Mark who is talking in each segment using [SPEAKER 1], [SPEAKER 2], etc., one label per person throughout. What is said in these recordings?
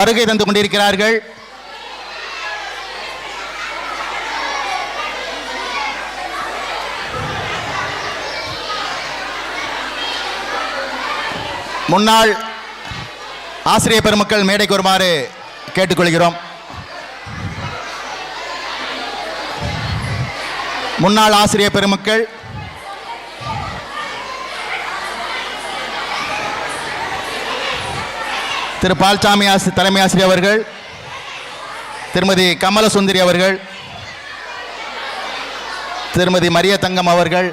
[SPEAKER 1] வருகை தந்து கொண்டிருக்கிறார்கள். முன்னாள் ஆசிரியர் பெருமக்கள் மேடைக்கு வருமாறு கேட்டுக்கொள்கிறோம். முன்னாள் ஆசிரியர் பெருமக்கள் திரு பால்சாமி ஆசி தலைமை ஆசிரியர் அவர்கள் திருமதி கமலசுந்தரி அவர்கள் திருமதி மரிய தங்கம் அவர்கள்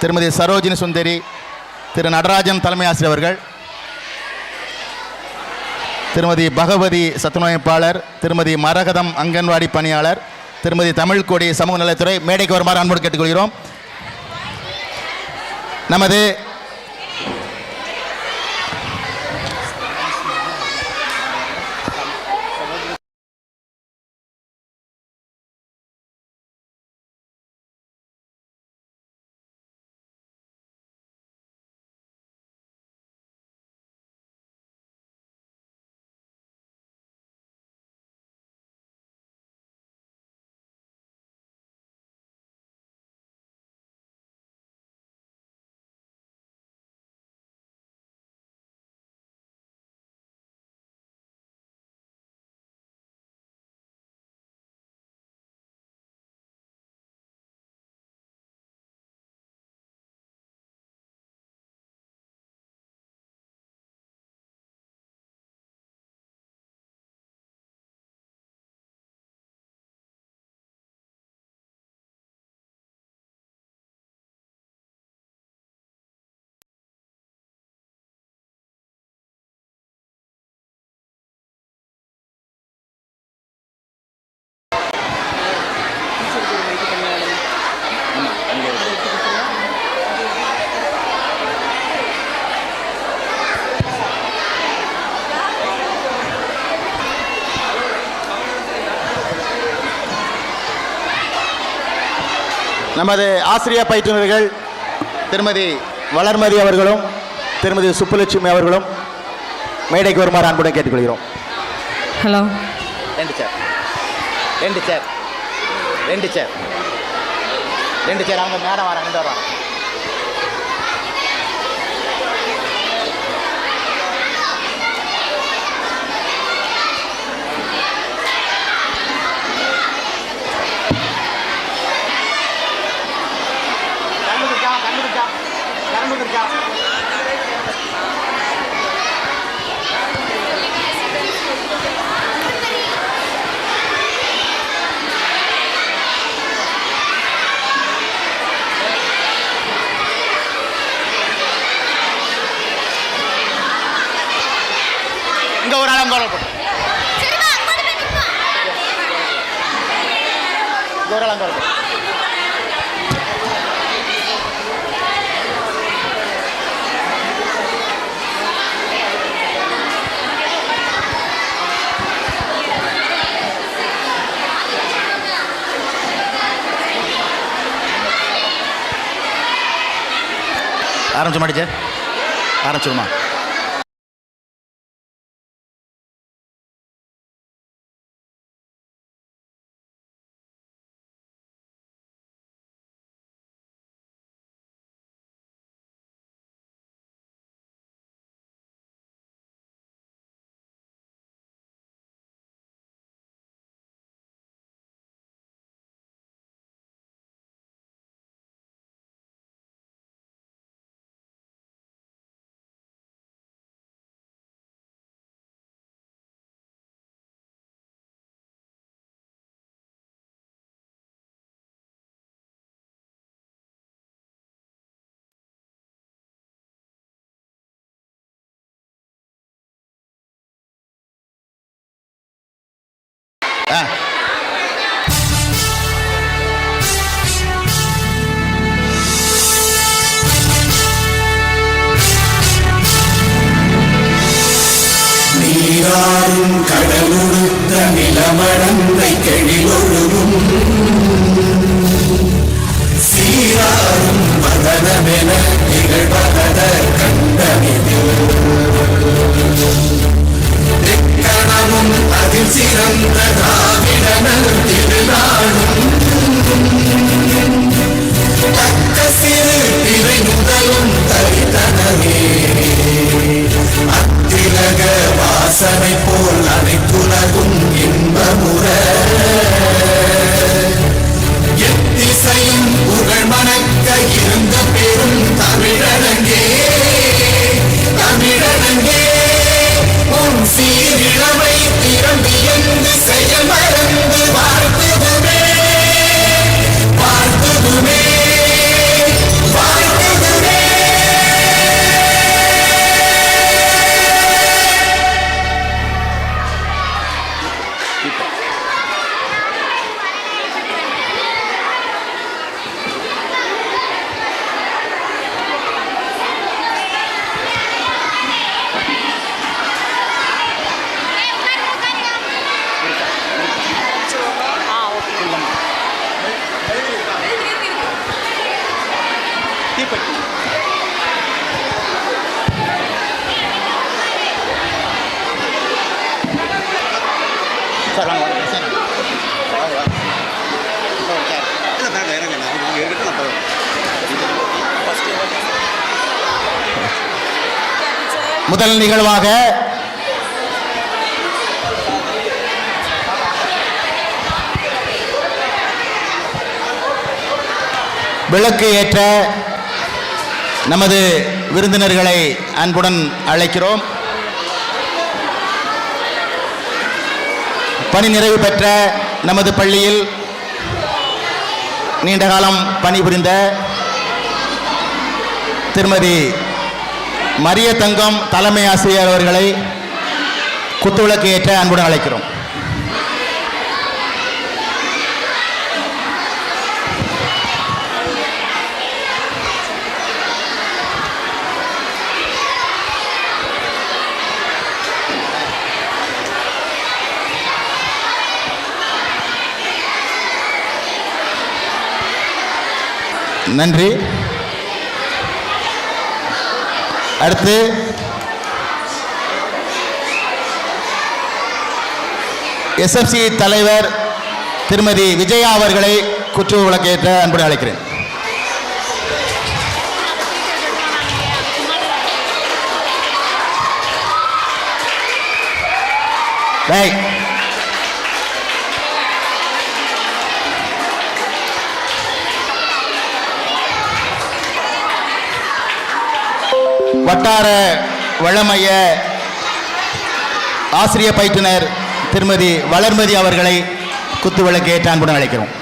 [SPEAKER 1] திருமதி சரோஜினி சுந்தரி திரு நடராஜன் தலைமை ஆசிரியர் அவர்கள் திருமதி பகவதி சத்துணமைப்பாளர் திருமதி மரகதம் அங்கன்வாடி பணியாளர் திருமதி தமிழ்கொடி சமூக நலத்துறை மேடைக்கு வருமாறு அன்போடு கேட்டுக்கொள்கிறோம். நமது நமது ஆசிரியர் பயிற்றுனர்கள் திருமதி வளர்மதி அவர்களும் திருமதி சுப்புலட்சுமி அவர்களும் மேடைக்கு வருமாறு அன்புடன் கேட்டுக்கொள்கிறோம்.
[SPEAKER 2] ஹலோ.
[SPEAKER 1] ரெண்டு சேர் ரெண்டு சேர் ரெண்டு சேர் ரெண்டு சேர் அவங்க மேடம் வராங்க வராங்க இங்க ஒரு ஆள் அங்க ஆரம்பிச்சு மாட்டிச்சு ஆரம்பிச்சிருமா? முதல் நிகழ்வாக விளக்கு ஏற்ற நமது விருந்தினர்களை அன்புடன் அழைக்கிறோம். பணி நிறைவு பெற்ற நமது பள்ளியில் நீண்ட காலம் பணிபுரிந்த திருமதி மரிய தங்கம் தலைமை ஆசிரியர் அவர்களை குத்துவிளக்கு ஏற்ற அன்புடன் அழைக்கிறோம். நன்றி. அடுத்து. எஸ்எஃப்சி தலைவர் திருமதி விஜயா அவர்களை குற்று விளக்கேற்ற அன்புடன் அழைக்கிறேன். Right. வட்டார வளமைய ஆசிரிய பயிற்றுனர் திருமதி வளர்மதி அவர்களை குத்துவிளக்கு ஏற்ற அன்புடன் அழைக்கிறோம்.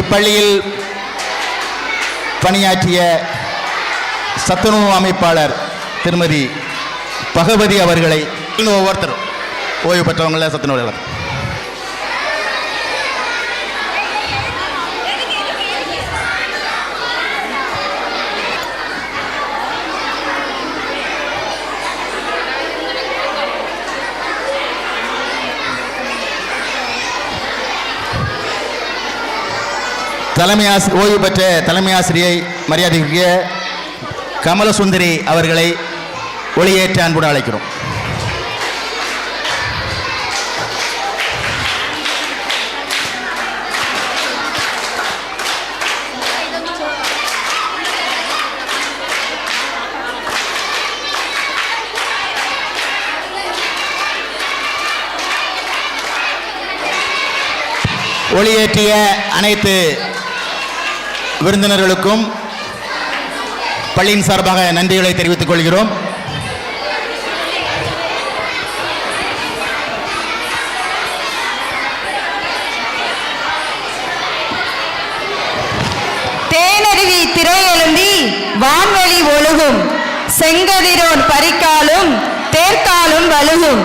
[SPEAKER 1] இப்பள்ளியில் பணியாற்றிய சத்துணவு அமைப்பாளர் திருமதி பகவதி அவர்களை இன்னும் ஒவ்வொருத்தரும் ஓய்வு பெற்றவங்கள சத்துணவு தலைமை ஆசி ஓய்வு பெற்ற தலைமை ஆசிரியை மரியாதைக்குரிய கமலசுந்தரி அவர்களை ஒளியேற்ற அன்புடன் அழைக்கிறோம். ஒளியேற்றிய அனைத்து விருந்தினர்களுக்கும் பள்ளியின் சார்பாக நன்றிகளை தெரிவித்துக் கொள்கிறோம்.
[SPEAKER 3] தேனருவி திரையெழுந்தி வான்வழி ஒழுகும். செங்கதிரோன் பரிக்காலும் தேர்க்காலும் வழுகும்.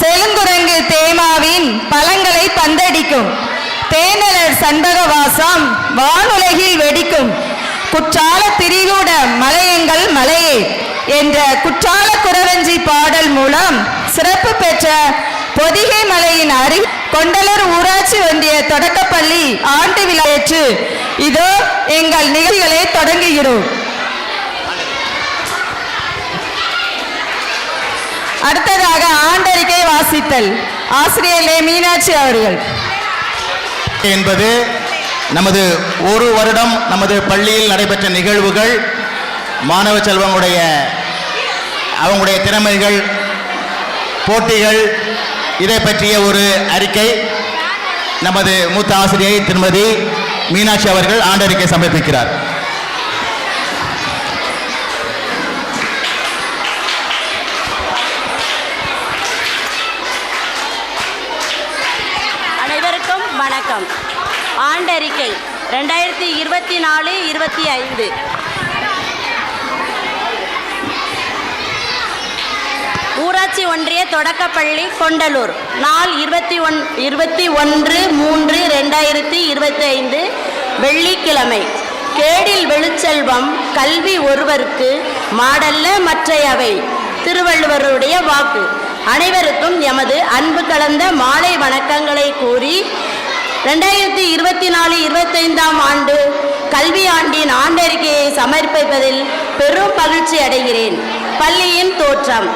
[SPEAKER 3] செழுங்குரங்கு தேமாவின் பழங்களை பந்தடிக்கும். தேனலர் சண்பகவாசம் வானுலகில் வெடிக்கும். குற்றால திரிகூட மலையங்கள் மலையே என்ற குற்றால குரவஞ்சி பாடல் மூலம் சிறப்பு பெற்ற பொதிகை மலையின் அருகே கொண்டலூர் ஊராட்சி ஒன்றிய தொடக்கப்பள்ளி ஆண்டு விழா இதோ எங்கள் நிகழ்ச்சிகளை தொடங்குகிறோம். அடுத்ததாக ஆண்டறிக்கை வாசித்தல். ஆசிரியர் மீனாட்சி அவர்கள்.
[SPEAKER 1] என்பது நமது ஒரு வருடம் நமது பள்ளியில் நடைபெற்ற நிகழ்வுகள் மாணவ செல்வங்களுடைய அவங்களுடைய திறமைகள் போட்டிகள் இதை பற்றிய ஒரு அறிக்கை. நமது மூத்த ஆசிரியை திருமதி மீனாட்சி அவர்கள் ஆண்டறிக்கை சமர்ப்பிக்கிறார்.
[SPEAKER 4] வணக்கம் ஆண்டறிக்கை. ரெண்டாயிரத்தி இருபத்தி நாலு இருபத்தி ஐந்து. ஊராட்சி ஒன்றிய தொடக்கப்பள்ளி கொண்டலூர். நாள் இருபத்தி ஒன் இருபத்தி ஒன்று மூன்று ரெண்டாயிரத்தி இருபத்தி ஐந்து வெள்ளிக்கிழமை. கேடில் வெளிச்செல்வம் கல்வி ஒருவருக்கு மாடல்ல மற்றையவை. திருவள்ளுவருடைய வாக்கு. அனைவருக்கும் எமது அன்பு கலந்த மாலை வணக்கங்களை கூறி ரெண்டாயிரத்தி இருபத்தி நாலு இருபத்தைந்தாம் ஆண்டு கல்வியாண்டின் ஆண்டறிக்கையை சமர்ப்பிப்பதில் பெரும் மகிழ்ச்சி அடைகிறேன். பள்ளியின் தோற்றம்.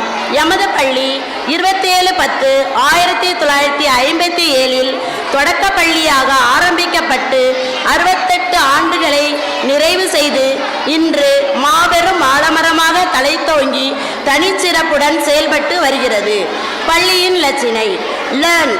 [SPEAKER 4] எமது பள்ளி இருபத்தேழு பத்து ஆயிரத்தி தொள்ளாயிரத்தி ஐம்பத்தி ஏழில் தொடக்க பள்ளியாக ஆரம்பிக்கப்பட்டு அறுபத்தெட்டு ஆண்டுகளை நிறைவு செய்து இன்று மாபெரும் ஆலமரமாக தலைத்தோங்கி தனிச்சிறப்புடன் செயல்பட்டு வருகிறது. பள்ளியின் லட்சினை லேர்ன்